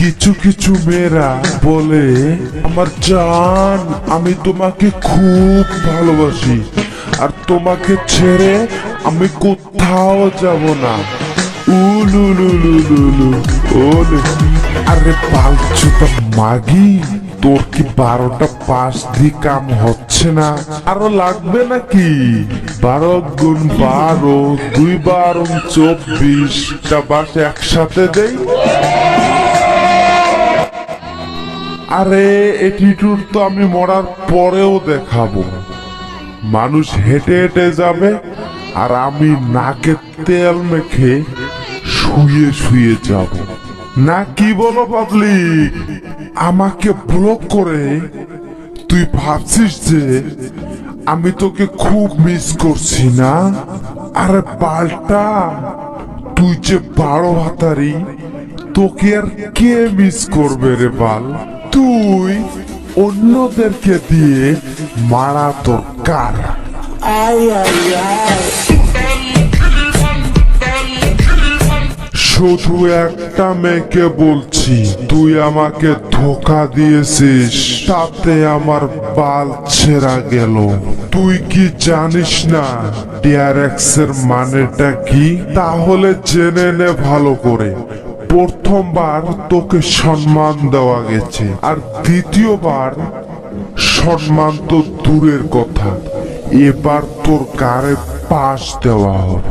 কিছু কিছু মেয়েরা বলে, আমার জান, আমি তোমাকে খুব ভালোবাসি। আর তোমাকে ছেড়ে আমি কোথাও যাব না। আরে পালছুটা মাগি, তোর কি বারোটা পাঁচ দিয়ে কাম হচ্ছে না? আরও লাগবে নাকি? বারো গুণ বারো, দুই বারো চব্বিশটা বাস একসাথে দেই। আরে এটিটিউড তো আমি মরার পরেও দেখাবো। মানুষ হেঁটে হেঁটে যাবে আর আমি নাকে তেল মেখে শুয়ে শুয়ে যাব। না, কি বলো পাবলিক আমাকে ব্লক করে তুই ভাবছিস যে আমি তোকে খুব মিস করছি না? আরে পাল্টা, তুই যে বারো হাতারি, তোকে আর কে মিস করবে রে বাল? তুই অন্যদেরকে দিয়ে মারা তোর কার শুধু একটা মেয়েকে বলছি তুই আমাকে ধোকা দিয়েছিস তাতে আমার বাল ছেঁড়া গেল। তুই কি জানিস না ডিআরএক্স এর মানেটা কি? তাহলে জেনে নে ভালো করে। প্রথমবার তোকে সম্মান দেওয়া গেছে। আর দ্বিতীয়বার সম্মান তো দূরের কথা। এবার তোর কারে পাশ দেওয়া হবে।